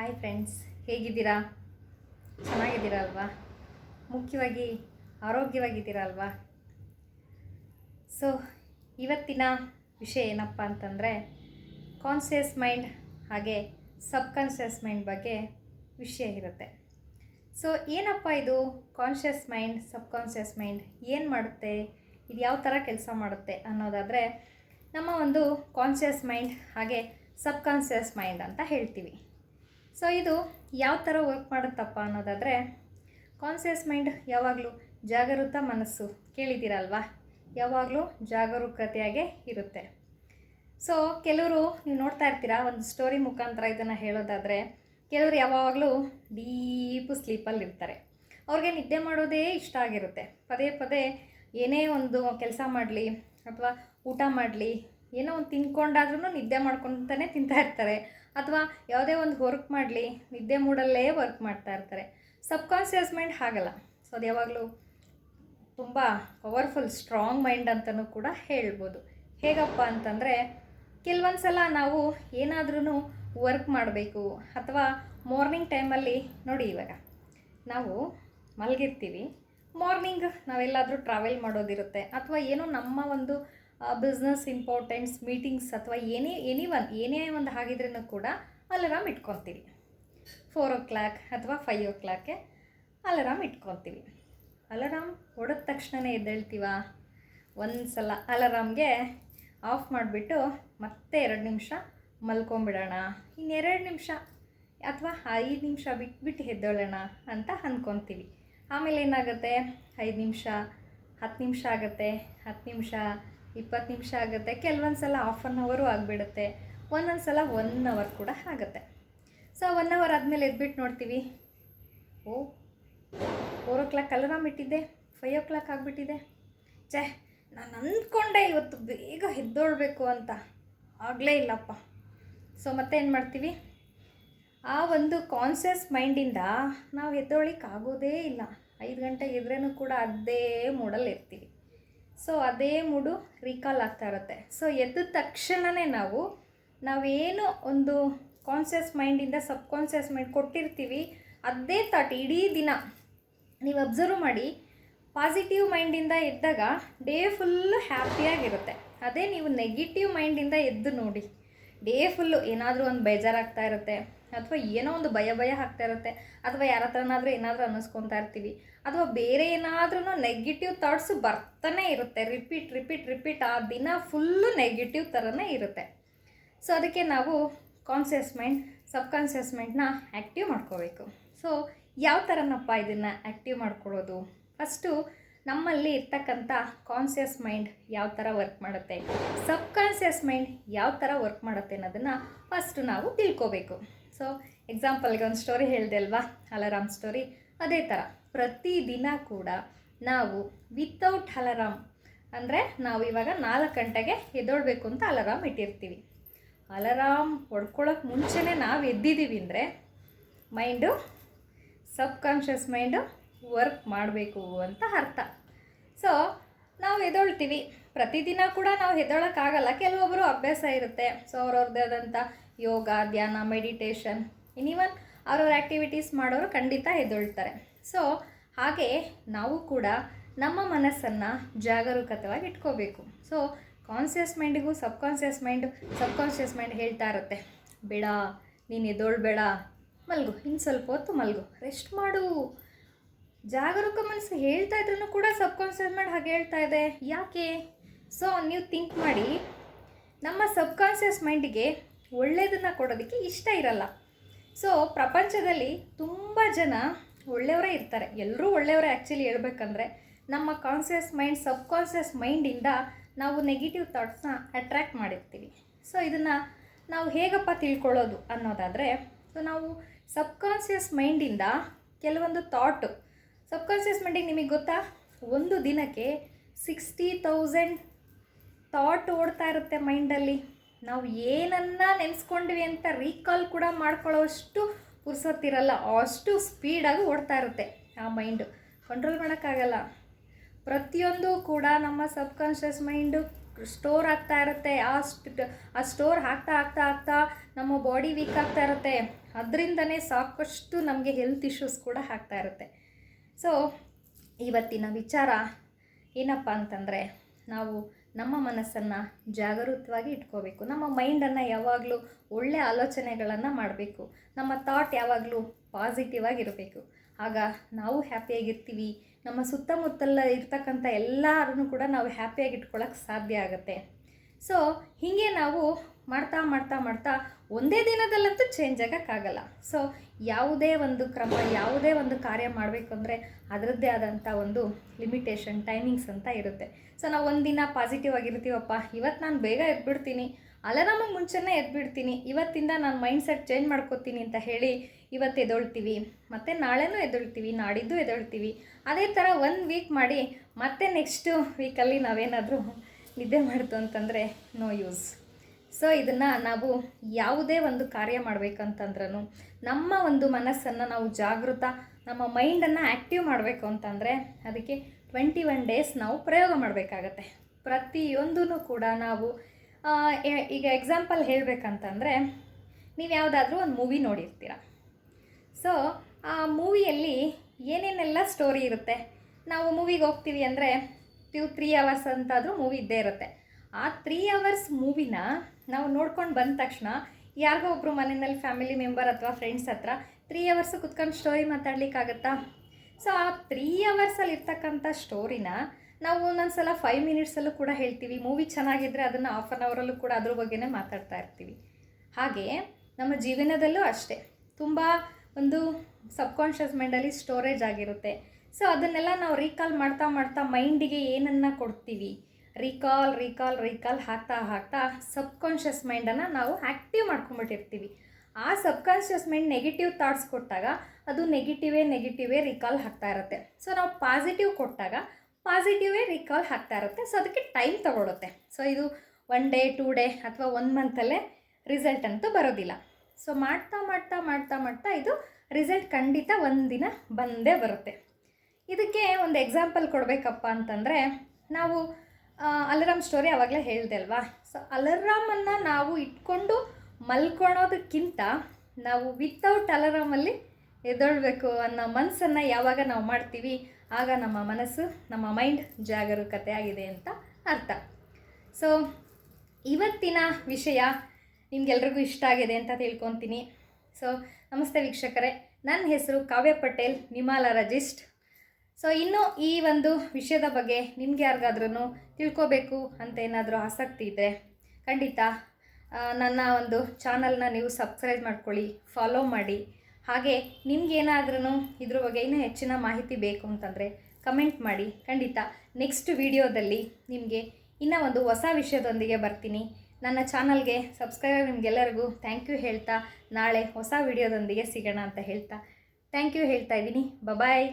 Hi friends ಹೇಗಿದ್ದೀರಾ? ಚೆನ್ನಾಗಿದ್ದೀರಾ ಅಲ್ವಾ ಮುಖ್ಯವಾಗಿ ಆರೋಗ್ಯವಾಗಿದ್ದೀರಾ ಅಲ್ವಾ ಸೊ ಇವತ್ತಿನ ವಿಷಯ ಏನಪ್ಪ ಅಂತಂದರೆ ಕಾನ್ಸಿಯಸ್ ಮೈಂಡ್ ಹಾಗೆ ಸಬ್ಕಾನ್ಷಿಯಸ್ ಮೈಂಡ್ ಬಗ್ಗೆ ವಿಷಯ ಇರುತ್ತೆ. ಸೊ ಏನಪ್ಪ ಇದು? ಕಾನ್ಷಿಯಸ್ ಮೈಂಡ್ ಸಬ್ಕಾನ್ಷಿಯಸ್ ಮೈಂಡ್ ಏನು ಮಾಡುತ್ತೆ? ಇದು ಯಾವ ಥರ ಕೆಲಸ ಮಾಡುತ್ತೆ ಅನ್ನೋದಾದರೆ, ನಮ್ಮ ಒಂದು ಕಾನ್ಷಿಯಸ್ ಮೈಂಡ್ ಹಾಗೆ ಸಬ್ಕಾನ್ಸಿಯಸ್ ಮೈಂಡ್ ಅಂತ ಹೇಳ್ತೀವಿ. ಸೊ ಇದು ಯಾವ ಥರ ವರ್ಕ್ ಮಾಡುತ್ತಪ್ಪ ಅನ್ನೋದಾದರೆ ಕಾನ್ಸಿಯಸ್ ಮೈಂಡ್ ಯಾವಾಗಲೂ ಜಾಗರೂಕ ಮನಸ್ಸು ಕೇಳಿದ್ದೀರಲ್ವಾ? ಯಾವಾಗಲೂ ಜಾಗರೂಕತೆಯಾಗೆ ಇರುತ್ತೆ. ಸೊ ಕೆಲವರು ನೀವು ನೋಡ್ತಾ ಇರ್ತೀರಾ, ಒಂದು ಸ್ಟೋರಿ ಮುಖಾಂತರ ಇದನ್ನು ಹೇಳೋದಾದರೆ, ಕೆಲವರು ಯಾವಾಗಲೂ ಡೀಪು ಸ್ಲೀಪಲ್ಲಿ ಇರ್ತಾರೆ. ಅವ್ರಿಗೆ ನಿದ್ದೆ ಮಾಡೋದೇ ಇಷ್ಟ ಆಗಿರುತ್ತೆ. ಪದೇ ಪದೇ ಏನೇ ಒಂದು ಕೆಲಸ ಮಾಡಲಿ, ಅಥವಾ ಊಟ ಮಾಡಲಿ, ಏನೋ ಒಂದು ತಿನ್ಕೊಂಡಾದ್ರೂ ನಿದ್ದೆ ಮಾಡ್ಕೊತಾನೆ ತಿಂತಾ ಇರ್ತಾರೆ. ಅಥವಾ ಯಾವುದೇ ಒಂದು ವರ್ಕ್ ಮಾಡಲಿ, ನಿದ್ದೆ ಮೂಡಲ್ಲೇ ವರ್ಕ್ ಮಾಡ್ತಾ ಇರ್ತಾರೆ. ಸಬ್ಕಾನ್ಷಿಯಸ್ ಮೈಂಡ್ ಹಾಗಲ್ಲ. ಸೊ ಅದು ಯಾವಾಗಲೂ ತುಂಬ ಪವರ್ಫುಲ್ ಸ್ಟ್ರಾಂಗ್ ಮೈಂಡ್ ಅಂತಲೂ ಕೂಡ ಹೇಳ್ಬೋದು. ಹೇಗಪ್ಪ ಅಂತಂದರೆ ಕೆಲವೊಂದು ಸಲ ನಾವು ಏನಾದ್ರೂ ವರ್ಕ್ ಮಾಡಬೇಕು ಅಥವಾ ಮಾರ್ನಿಂಗ್ ಟೈಮಲ್ಲಿ ನೋಡಿ ಇವಾಗ, ನಾವು ಮಲಗಿರ್ತೀವಿ. Morning ನಾವೆಲ್ಲಾದರೂ travel ಮಾಡೋದಿರುತ್ತೆ. ಅಥವಾ ಏನೋ ನಮ್ಮ ಒಂದು ಬಿಸ್ನೆಸ್ ಇಂಪಾರ್ಟೆಂಟ್ಸ್ ಮೀಟಿಂಗ್ಸ್ ಅಥವಾ ಏನೇ ಎನಿ ಒನ್ ಏನೇ ಒಂದು ಆಗಿದ್ರೂ ಕೂಡ ಅಲಾರಾಮ್ ಇಟ್ಕೊತೀವಿ ಫೋರ್ ಓ ಕ್ಲಾಕ್ ಅಥವಾ ಫೈವ್ ಓ ಕ್ಲಾಕ್ಗೆ ಅಲಾರಾಮ್ ಇಟ್ಕೊತೀವಿ ಅಲಾರಾಮ್ ಹೊಡೆದ ತಕ್ಷಣವೇ ಎದ್ದೇಳ್ತೀವ? ಒಂದು ಸಲ ಅಲಾರಾಮ್ಗೆ ಆಫ್ ಮಾಡಿಬಿಟ್ಟು ಮತ್ತೆ ಎರಡು ನಿಮಿಷ ಮಲ್ಕೊಂಬಿಡೋಣ. ಇನ್ನೆರಡು ನಿಮಿಷ ಅಥವಾ ಐದು ನಿಮಿಷ ಬಿಟ್ಬಿಟ್ಟು ಎದ್ದೇಳೋಣ ಅಂತ ಅಂದ್ಕೊತೀವಿ. ಆಮೇಲೆ ಏನಾಗುತ್ತೆ? ಐದು ನಿಮಿಷ, ಹತ್ತು ನಿಮಿಷ ಆಗುತ್ತೆ. ಹತ್ತು ನಿಮಿಷ ಇಪ್ಪತ್ತು ನಿಮಿಷ ಆಗುತ್ತೆ. ಕೆಲವೊಂದು ಸಲ ಹಾಫ್ ಆನ್ ಅವರು ಆಗಿಬಿಡುತ್ತೆ. ಒಂದೊಂದು ಸಲ ಒನ್ ಅವರ್ ಕೂಡ ಆಗುತ್ತೆ. ಸೊ ಒನ್ ಅವರ್ ಆದಮೇಲೆ ಎದ್ಬಿಟ್ಟು ನೋಡ್ತೀವಿ. Oh four o'clock alarm ಇಟ್ಟಿದ್ದೆ. ಫೈವ್ ಓ ಕ್ಲಾಕ್ ಆಗಿಬಿಟ್ಟಿದೆ. ಛೇ, ನಾನು ಅಂದ್ಕೊಂಡೆ ಇವತ್ತು ಬೇಗ ಎದ್ದೋಳ್ಬೇಕು ಅಂತ. ಆಗಲೇ ಇಲ್ಲಪ್ಪ. ಸೊ ಮತ್ತೆ ಏನು ಮಾಡ್ತೀವಿ? ಆ ಒಂದು ಕಾನ್ಸಿಯಸ್ ಮೈಂಡಿಂದ ನಾವು ಎದ್ದೋಳಿಕ್ಕೆ ಆಗೋದೇ ಇಲ್ಲ. ಐದು ಗಂಟೆಗೆ ಇದ್ರೂ ಕೂಡ ಅದೇ ಮೂಡಲ್ಲಿ ಇರ್ತೀವಿ. ಸೊ ಅದೇ ಮೂಡು ರೀಕಾಲ್ ಆಗ್ತಾ ಇರುತ್ತೆ. ಸೊ ಎದ್ದ ತಕ್ಷಣವೇ ನಾವು, ನಾವೇನು ಒಂದು ಕಾನ್ಸಿಯಸ್ ಮೈಂಡಿಂದ ಸಬ್ ಕಾನ್ಸಿಯಸ್ ಮೈಂಡ್ ಕೊಟ್ಟಿರ್ತೀವಿ, ಅದೇ ಥಾಟ್ ಇಡೀ ದಿನ ನೀವು ಅಬ್ಸರ್ವ್ ಮಾಡಿ ಪಾಸಿಟಿವ್ ಮೈಂಡಿಂದ ಎದ್ದಾಗ ಡೇ ಫುಲ್ಲು ಹ್ಯಾಪಿಯಾಗಿರುತ್ತೆ ಅದೇ ನೀವು ನೆಗೆಟಿವ್ ಮೈಂಡಿಂದ ಎದ್ದು ನೋಡಿ. ಡೇ ಫುಲ್ಲು ಏನಾದರೂ ಒಂದು ಬೇಜಾರಾಗ್ತಾ ಇರುತ್ತೆ, ಅಥವಾ ಏನೋ ಒಂದು ಭಯ ಭಯ ಆಗ್ತಾ ಇರುತ್ತೆ, ಅಥವಾ ಯಾರ ಹತ್ರನಾದರೂ ಏನಾದರೂ ಅನ್ನಿಸ್ಕೊತಾ ಇರ್ತೀವಿ, ಅಥವಾ ಬೇರೆ ಏನಾದ್ರೂ ನೆಗೆಟಿವ್ ಥಾಟ್ಸು ಬರ್ತಾನೆ ಇರುತ್ತೆ ರಿಪೀಟ್ ರಿಪೀಟ್ ರಿಪೀಟ್ ಆ ದಿನ ಫುಲ್ಲು ನೆಗೆಟಿವ್ ಥರನೇ ಇರುತ್ತೆ. ಸೊ ಅದಕ್ಕೆ ನಾವು ಕಾನ್ಸಿಯಸ್ ಮೈಂಡ್ ಸಬ್ಕಾನ್ಷಿಯಸ್ ಮೈಂಡ್ನ ಆ್ಯಕ್ಟಿವ್ ಮಾಡ್ಕೋಬೇಕು. ಸೊ ಯಾವ ಥರನಪ್ಪ ಇದನ್ನು ಆ್ಯಕ್ಟಿವ್ ಮಾಡ್ಕೊಳ್ಳೋದು? ಫಸ್ಟು ನಮ್ಮಲ್ಲಿ ಇರ್ತಕ್ಕಂಥ ಕಾನ್ಸಿಯಸ್ ಮೈಂಡ್ ಯಾವ ಥರ ವರ್ಕ್ ಮಾಡುತ್ತೆ? ಸಬ್ ಕಾನ್ಸಿಯಸ್ ಮೈಂಡ್ ಯಾವ ಥರ ವರ್ಕ್ ಮಾಡುತ್ತೆ ಅನ್ನೋದನ್ನು ಫಸ್ಟು ನಾವು ತಿಳ್ಕೋಬೇಕು. ಸೊ ಎಕ್ಸಾಂಪಲ್ಗೆ ಒಂದು ಸ್ಟೋರಿ ಹೇಳಿದೆ ಅಲ್ವಾ? ಅಲಾರಾಮ್ ಸ್ಟೋರಿ ಅದೇ ಥರ ಪ್ರತಿದಿನ ಕೂಡ ನಾವು ವಿತೌಟ್ ಅಲಾರಾಮ್ ಅಂದರೆ ನಾವು ಇವಾಗ ನಾಲ್ಕು ಗಂಟೆಗೆ ಎದ್ದೊಳ್ಬೇಕು ಅಂತ ಅಲಾರಾಮ್ ಇಟ್ಟಿರ್ತೀವಿ. ಅಲಾರಾಮ್ ಹೊಡ್ಕೊಳ್ಳೋಕೆ ಮುಂಚೆನೇ ನಾವು ಎದ್ದಿದ್ದೀವಿ ಅಂದರೆ ಮೈಂಡು ಸಬ್ಕಾನ್ಷಿಯಸ್ ಮೈಂಡು ವರ್ಕ್ ಮಾಡಬೇಕು ಅಂತ ಅರ್ಥ. ಸೊ ನಾವು ಎದ್ದೊಳ್ತೀವಿ ಪ್ರತಿದಿನ ಕೂಡ ನಾವು ಎದ್ದೊಳಕ್ಕಾಗಲ್ಲ ಕೆಲವೊಬ್ಬರು ಅಭ್ಯಾಸ ಇರುತ್ತೆ. ಸೊ ಅವ್ರವ್ರದ್ದೇ ಆದಂಥ ಯೋಗ, ಧ್ಯಾನ ಮೆಡಿಟೇಷನ್ ಇನ್ನಿವನ್ ಅವ್ರವ್ರ ಆ್ಯಕ್ಟಿವಿಟೀಸ್ ಮಾಡೋರು ಖಂಡಿತ ಎದ್ದೊಳ್ತಾರೆ ಸೊ ಹಾಗೆ ನಾವು ಕೂಡ ನಮ್ಮ ಮನಸ್ಸನ್ನು ಜಾಗರೂಕತವಾಗಿ ಇಟ್ಕೋಬೇಕು. ಸೊ ಕಾನ್ಸಿಯಸ್ ಮೈಂಡಿಗೂ ಸಬ್ಕಾನ್ಷಿಯಸ್ ಸಬ್ ಸಬ್ಕಾನ್ಷಿಯಸ್ ಮೈಂಡ್ ಹೇಳ್ತಾ ಇರುತ್ತೆ. ಬೇಡ, ನೀನು ಎದ್ದೊಳ್ಬೇಡ ಮಲ್ಗು ಇನ್ನು ಸ್ವಲ್ಪ ಹೊತ್ತು ಮಲ್ಗು. ರೆಸ್ಟ್ ಮಾಡು. ಜಾಗರೂಕ ಮನಸ್ಸು ಹೇಳ್ತಾ ಇದ್ರೂ ಕೂಡ ಸಬ್ಕಾನ್ಷಿಯಸ್ ಮೈಂಡ್ ಹಾಗೆ ಹೇಳ್ತಾ ಇದೆ. ಯಾಕೆ? ಸೊ ನೀವು ಥಿಂಕ್ ಮಾಡಿ. ನಮ್ಮ ಸಬ್ಕಾನ್ಷಿಯಸ್ ಮೈಂಡಿಗೆ ಒಳ್ಳೆಯದನ್ನು ಕೊಡೋದಕ್ಕೆ ಇಷ್ಟ ಇರಲ್ಲ. ಸೊ ಪ್ರಪಂಚದಲ್ಲಿ ತುಂಬ ಜನ ಒಳ್ಳೆಯವರೇ ಇರ್ತಾರೆ. ಎಲ್ಲರೂ ಒಳ್ಳೆಯವರೇ ಆ್ಯಕ್ಚುಲಿ ಹೇಳ್ಬೇಕಂದ್ರೆ ನಮ್ಮ ಕಾನ್ಸಿಯಸ್ ಮೈಂಡ್ ಸಬ್ಕಾನ್ಷಿಯಸ್ ಮೈಂಡಿಂದ ನಾವು ನೆಗೆಟಿವ್ ಥಾಟ್ಸ್ನ ಅಟ್ರ್ಯಾಕ್ಟ್ ಮಾಡಿರ್ತೀವಿ. ಸೊ ಇದನ್ನು ನಾವು ಹೇಗಪ್ಪ ತಿಳ್ಕೊಳ್ಳೋದು ಅನ್ನೋದಾದರೆ ಸೊ ನಾವು ಸಬ್ಕಾನ್ಷಿಯಸ್ ಮೈಂಡಿಂದ ಕೆಲವೊಂದು ಥಾಟು ಸಬ್ಕಾನ್ಷಿಯಸ್ ಮೈಂಡಿಗೆ ನಿಮಗೆ ಗೊತ್ತಾ? ಒಂದು ದಿನಕ್ಕೆ ಸಿಕ್ಸ್ಟಿ ತೌಸಂಡ್ ಥಾಟ್ ಓಡ್ತಾ ಇರುತ್ತೆ ಮೈಂಡಲ್ಲಿ ನಾವು ಏನನ್ನ ನೆನೆಸ್ಕೊಂಡ್ವಿ ಅಂತ ರೀಕಾಲ್ ಕೂಡ ಮಾಡ್ಕೊಳ್ಳೋಷ್ಟು ಪುರ್ಸೊತ್ತಿರಲ್ಲ, ಅಷ್ಟು ಸ್ಪೀಡಾಗಿ ಓಡ್ತಾ ಇರುತ್ತೆ ಆ ಮೈಂಡು ಕಂಟ್ರೋಲ್ ಮಾಡೋಕ್ಕಾಗಲ್ಲ. ಪ್ರತಿಯೊಂದು ಕೂಡ ನಮ್ಮ ಸಬ್ಕಾನ್ಷಿಯಸ್ ಮೈಂಡು ಸ್ಟೋರ್ ಆಗ್ತಾ ಇರುತ್ತೆ. ಆ ಆ ಸ್ಟೋರ್ ಹಾಕ್ತಾ ಆಗ್ತಾ ಆಗ್ತಾ ನಮ್ಮ ಬಾಡಿ ವೀಕ್ ಆಗ್ತಾ ಇರುತ್ತೆ. ಅದರಿಂದನೇ ಸಾಕಷ್ಟು ನಮಗೆ ಹೆಲ್ತ್ ಇಶ್ಯೂಸ್ ಕೂಡ ಆಗ್ತಾ ಇರುತ್ತೆ. ಸೊ ಇವತ್ತಿನ ವಿಚಾರ ಏನಪ್ಪ ಅಂತಂದರೆ, ನಾವು ನಮ್ಮ ಮನಸ್ಸನ್ನು ಜಾಗರೂಕವಾಗಿ ಇಟ್ಕೋಬೇಕು. ನಮ್ಮ ಮೈಂಡನ್ನು ಯಾವಾಗಲೂ ಒಳ್ಳೆ ಆಲೋಚನೆಗಳನ್ನು ಮಾಡಬೇಕು. ನಮ್ಮ ಥಾಟ್ ಯಾವಾಗಲೂ ಪಾಸಿಟಿವ್ ಆಗಿರಬೇಕು. ಆಗ ನಾವು ಹ್ಯಾಪಿಯಾಗಿರ್ತೀವಿ ನಮ್ಮ ಸುತ್ತಮುತ್ತಲ ಇರ್ತಕ್ಕಂಥ ಎಲ್ಲರೂ ಕೂಡ ನಾವು ಹ್ಯಾಪಿಯಾಗಿ ಇಟ್ಕೊಳ್ಳೋಕ್ಕೆ ಸಾಧ್ಯ ಆಗುತ್ತೆ. ಸೊ ಹೀಗೆ ನಾವು ಮಾಡ್ತಾ ಮಾಡ್ತಾ ಮಾಡ್ತಾ ಒಂದೇ ದಿನದಲ್ಲಂತೂ ಚೇಂಜ್ ಆಗೋಕ್ಕಾಗಲ್ಲ. ಸೊ ಯಾವುದೇ ಒಂದು ಕ್ರಮ, ಯಾವುದೇ ಒಂದು ಕಾರ್ಯ ಮಾಡಬೇಕು ಅಂದರೆ ಅದರದ್ದೇ ಆದಂಥ ಒಂದು ಲಿಮಿಟೇಷನ್ ಟೈಮಿಂಗ್ಸ್ ಅಂತ ಇರುತ್ತೆ. ಸೊ ನಾವು ಒಂದಿನ ಪಾಸಿಟಿವ್ ಆಗಿರ್ತೀವಪ್ಪ ಇವತ್ತು ನಾನು ಬೇಗ ಎದ್ಬಿಡ್ತೀನಿ ಅಲಾರಾಮಿಗೆ ಮುಂಚೆನೇ ಎದ್ಬಿಡ್ತೀನಿ, ಇವತ್ತಿಂದ ನಾನು ಮೈಂಡ್ ಸೆಟ್ ಚೇಂಜ್ ಮಾಡ್ಕೋತೀನಿ ಅಂತ ಹೇಳಿ ಇವತ್ತು ಎದೊಳ್ತೀವಿ, ಮತ್ತು ನಾಳೆನೂ ಎದೊಳ್ತೀವಿ, ನಾಡಿದ್ದು ಎದೊಳ್ತೀವಿ, ಅದೇ ಥರ ಒನ್ ವೀಕ್ ಮಾಡಿ ಮತ್ತೆ ನೆಕ್ಸ್ಟು ವೀಕಲ್ಲಿ ನಾವೇನಾದರೂ ನಿದ್ದೆ ಮಾಡ್ತು ಅಂತಂದರೆ ನೋ ಯೂಸ್ ಸೊ ಇದನ್ನು ನಾವು ಯಾವುದೇ ಒಂದು ಕಾರ್ಯ ಮಾಡಬೇಕಂತಂದ್ರೂ ನಮ್ಮ ಒಂದು ಮನಸ್ಸನ್ನು ನಾವು ಜಾಗೃತ, ನಮ್ಮ ಮೈಂಡನ್ನು ಆ್ಯಕ್ಟಿವ್ ಮಾಡಬೇಕು ಅಂತಂದರೆ ಅದಕ್ಕೆ ಟ್ವೆಂಟಿ ಒನ್ ಡೇಸ್ ನಾವು ಪ್ರಯೋಗ ಮಾಡಬೇಕಾಗತ್ತೆ. ಪ್ರತಿಯೊಂದೂ ಕೂಡ ನಾವು ಈಗ ಎಕ್ಸಾಂಪಲ್ ಹೇಳಬೇಕಂತಂದರೆ ನೀವು ಯಾವುದಾದ್ರೂ ಒಂದು ಮೂವಿ ನೋಡಿರ್ತೀರ. ಸೊ ಆ ಮೂವಿಯಲ್ಲಿ ಏನೇನೆಲ್ಲ ಸ್ಟೋರಿ ಇರುತ್ತೆ. ನಾವು ಮೂವಿಗೆ ಹೋಗ್ತೀವಿ ಅಂದರೆ ಟು ತ್ರೀ ಅವರ್ಸ್ ಅಂತಾದರೂ ಮೂವಿ ಇದ್ದೇ ಇರುತ್ತೆ. ಆ ತ್ರೀ ಅವರ್ಸ್ ಮೂವಿನ ನಾವು ನೋಡ್ಕೊಂಡು ಬಂದ ತಕ್ಷಣ ಯಾರಿಗೋ ಒಬ್ಬರು ಮನೆಯಲ್ಲಿ ಫ್ಯಾಮಿಲಿ ಮೆಂಬರ್ ಅಥವಾ ಫ್ರೆಂಡ್ಸ್ ಹತ್ರ ತ್ರೀ ಅವರ್ಸ್ ಕುತ್ಕೊಂಡು ಸ್ಟೋರಿ ಮಾತಾಡ್ಲಿಕ್ಕಾಗತ್ತಾ? ಸೊ ಆ ತ್ರೀ ಅವರ್ಸಲ್ಲಿ ಇರ್ತಕ್ಕಂಥ ಸ್ಟೋರಿನ ನಾವು ಒಂದೊಂದು ಸಲ ಫೈವ್ ಮಿನಿಟ್ಸಲ್ಲೂ ಕೂಡ ಹೇಳ್ತೀವಿ. ಮೂವಿ ಚೆನ್ನಾಗಿದ್ದರೆ ಅದನ್ನು ಹಾಫ್ ಆನ್ ಅವರಲ್ಲೂ ಕೂಡ ಅದ್ರ ಬಗ್ಗೆನೇ ಮಾತಾಡ್ತಾ ಇರ್ತೀವಿ. ಹಾಗೆ ನಮ್ಮ ಜೀವನದಲ್ಲೂ ಅಷ್ಟೇ. ತುಂಬ ಒಂದು ಸಬ್ಕಾನ್ಷಿಯಸ್ ಮೈಂಡಲ್ಲಿ ಸ್ಟೋರೇಜ್ ಆಗಿರುತ್ತೆ. ಸೊ ಅದನ್ನೆಲ್ಲ ನಾವು ರೀಕಾಲ್ ಮಾಡ್ತಾ ಮಾಡ್ತಾ ಮೈಂಡಿಗೆ ಏನನ್ನು ಕೊಡ್ತೀವಿ? ರೀಕಾಲ್ ರೀಕಾಲ್ ರೀಕಾಲ್ ಹಾಕ್ತಾ ಹಾಕ್ತಾ ಸಬ್ಕಾನ್ಷಿಯಸ್ ಮೈಂಡನ್ನು ನಾವು ಆ್ಯಕ್ಟಿವ್ ಮಾಡ್ಕೊಂಬಿಟ್ಟಿರ್ತೀವಿ ಆ ಸಬ್ಕಾನ್ಷಿಯಸ್ ಮೈಂಡ್ ನೆಗೆಟಿವ್ ಥಾಟ್ಸ್ ಕೊಟ್ಟಾಗ ಅದು ನೆಗೆಟಿವೇ ನೆಗೆಟಿವೇ ರಿಕಾಲ್ ಹಾಕ್ತಾ ಇರುತ್ತೆ. ಸೊ ನಾವು ಪಾಸಿಟಿವ್ ಕೊಟ್ಟಾಗ ಪಾಸಿಟಿವೇ ರಿಕಾಲ್ ಹಾಕ್ತಾ ಇರುತ್ತೆ. ಸೊ ಅದಕ್ಕೆ ಟೈಮ್ ತಗೊಳುತ್ತೆ. ಸೊ ಇದು ಒನ್ ಡೇ ಟೂ ಡೇ ಅಥವಾ ಒನ್ ಮಂತಲ್ಲೇ ರಿಸಲ್ಟ್ ಅಂತೂ ಬರೋದಿಲ್ಲ. ಸೊ ಮಾಡ್ತಾ ಮಾಡ್ತಾ ಮಾಡ್ತಾ ಮಾಡ್ತಾ ಇದು ರಿಸಲ್ಟ್ ಖಂಡಿತ ಒಂದಿನ ಬಂದೇ ಬರುತ್ತೆ. ಇದಕ್ಕೆ ಒಂದು ಎಕ್ಸಾಂಪಲ್ ಕೊಡಬೇಕಪ್ಪ ಅಂತಂದರೆ ನಾವು ಅಲಾರಾಮ್ ಸ್ಟೋರಿ ಆವಾಗಲೇ ಹೇಳಿದೆ ಅಲ್ವಾ? ಸೊ ಅಲಾರಾಮನ್ನು ನಾವು ಇಟ್ಕೊಂಡು ಮಲ್ಕೊಳೋದಕ್ಕಿಂತ ನಾವು ವಿತೌಟ್ ಅಲರಾಮಲ್ಲಿ ಎದೊಳ್ಬೇಕು ಅನ್ನೋ ಮನಸ್ಸನ್ನು ಯಾವಾಗ ನಾವು ಮಾಡ್ತೀವಿ, ಆಗ ನಮ್ಮ ಮನಸ್ಸು, ನಮ್ಮ ಮೈಂಡ್ ಜಾಗರೂಕತೆ ಆಗಿದೆ ಅಂತ ಅರ್ಥ. ಸೊ ಇವತ್ತಿನ ವಿಷಯ ನಿಮ್ಗೆಲ್ರಿಗೂ ಇಷ್ಟ ಆಗಿದೆ ಅಂತ ತಿಳ್ಕೊತೀನಿ. ಸೊ ನಮಸ್ತೆ ವೀಕ್ಷಕರೇ. ನನ್ನ ಹೆಸರು ಕಾವ್ಯ ಪಟೇಲ್ ನಿಮಾಲರಜಿಸ್ಟ್ ಸೊ ಇನ್ನು ಈ ಒಂದು ವಿಷಯದ ಬಗ್ಗೆ ನಿಮ್ಗೆ ಯಾರಿಗಾದ್ರೂ ತಿಳ್ಕೋಬೇಕು ಅಂತ ಏನಾದರೂ ಆಸಕ್ತಿ ಇದ್ದರೆ ಖಂಡಿತ ನನ್ನ ಒಂದು ಚಾನಲ್ನ ನೀವು ಸಬ್ಸ್ಕ್ರೈಬ್ ಮಾಡ್ಕೊಳ್ಳಿ, ಫಾಲೋ ಮಾಡಿ. ಹಾಗೆ ನಿಮ್ಗೇನಾದ್ರೂ ಇದ್ರ ಬಗ್ಗೆ ಇನ್ನೂ ಹೆಚ್ಚಿನ ಮಾಹಿತಿ ಬೇಕು ಅಂತಂದರೆ ಕಮೆಂಟ್ ಮಾಡಿ. ಖಂಡಿತ, ನೆಕ್ಸ್ಟ್ ವಿಡಿಯೋದಲ್ಲಿ ನಿಮಗೆ ಇನ್ನೂ ಒಂದು ಹೊಸ ವಿಷಯದೊಂದಿಗೆ ಬರ್ತೀನಿ. ನನ್ನ ಚಾನಲ್ಗೆ ಸಬ್ಸ್ಕ್ರೈಬ್ ನಿಮಗೆಲ್ಲರಿಗೂ ಥ್ಯಾಂಕ್ ಯು ಹೇಳ್ತಾ ನಾಳೆ ಹೊಸ ವಿಡಿಯೋದೊಂದಿಗೆ ಸಿಗೋಣ ಅಂತ ಹೇಳ್ತಾ ಥ್ಯಾಂಕ್ ಯು ಹೇಳ್ತಾ ಇದ್ದೀನಿ. ಬಬಾಯ್